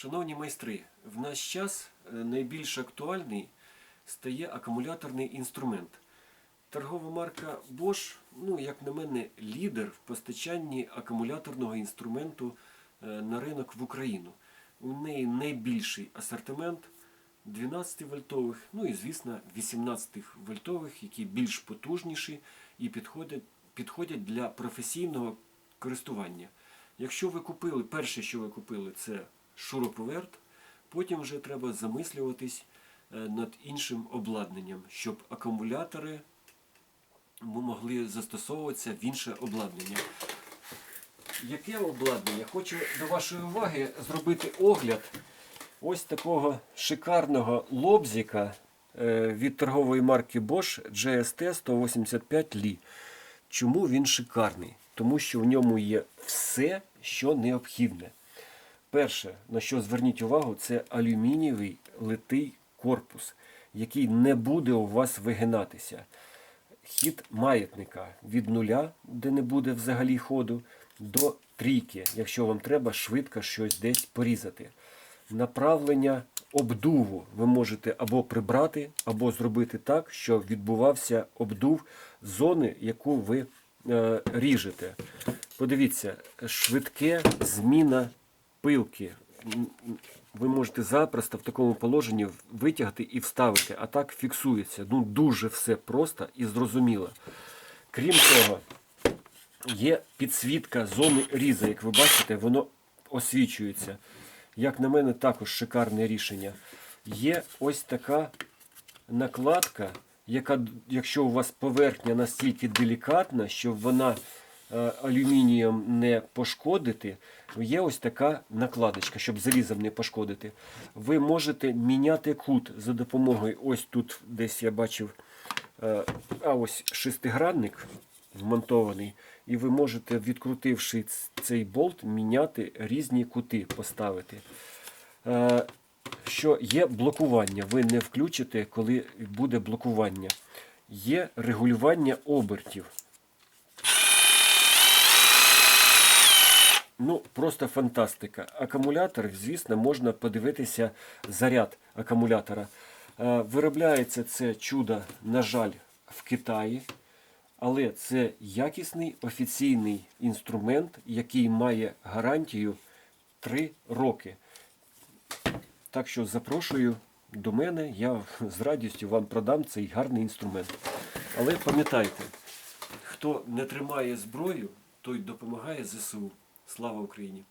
Шановні майстри, в наш час е, найбільш актуальний стає акумуляторний інструмент. Торгова марка Bosch, ну, як на мене, лідер в постачанні акумуляторного інструменту е, на ринок в Україну. У неї найбільший асортимент 12 вольтових, ну і звісно 18 вольтових, які більш потужніші і підходять, підходять для професійного користування. Якщо ви купили, перше, що ви купили, це шуруповерт, потім вже треба замислюватись е, над іншим обладнанням, щоб акумулятори могли застосовуватися в інше обладнання. Яке обладнання? Хочу до вашої уваги зробити огляд ось такого шикарного лобзика е, від торгової марки Bosch GST 185 Li. Чому він шикарний? Тому що в ньому є все, що необхідне. Перше, на що зверніть увагу, це алюмінієвий литий корпус, який не буде у вас вигинатися. Хід маятника від нуля, де не буде взагалі ходу, до трійки, якщо вам треба швидко щось десь порізати. Направлення обдуву ви можете або прибрати, або зробити так, щоб відбувався обдув зони, яку ви е, ріжете. Подивіться, швидке зміна пилки. Ви можете запросто в такому положенні витягти і вставити, а так фіксується. Ну дуже все просто і зрозуміло. Крім того, є підсвітка зони різа, як ви бачите, воно освічується. Як на мене, також шикарне рішення. Є ось така накладка, яка, якщо у вас поверхня настільки делікатна, щоб вона алюмінієм не пошкодити, є ось така накладочка, щоб залізом не пошкодити. Ви можете міняти кут за допомогою, ось тут десь я бачив, е, а ось шестигранник вмонтований, і ви можете, відкрутивши цей болт, міняти різні кути, поставити. Е, Що є блокування, ви не включите, коли буде блокування. Є регулювання обертів. Ну, просто фантастика. Акумулятор, звісно, можна подивитися заряд акумулятора. Е, Виробляється це чудо, на жаль, в Китаї. Але це якісний офіційний інструмент, який має гарантію 3 роки. Так що запрошую до мене, я з радістю вам продам цей гарний інструмент. Але пам'ятайте, хто не тримає зброю, той допомагає ЗСУ. Слава Україні!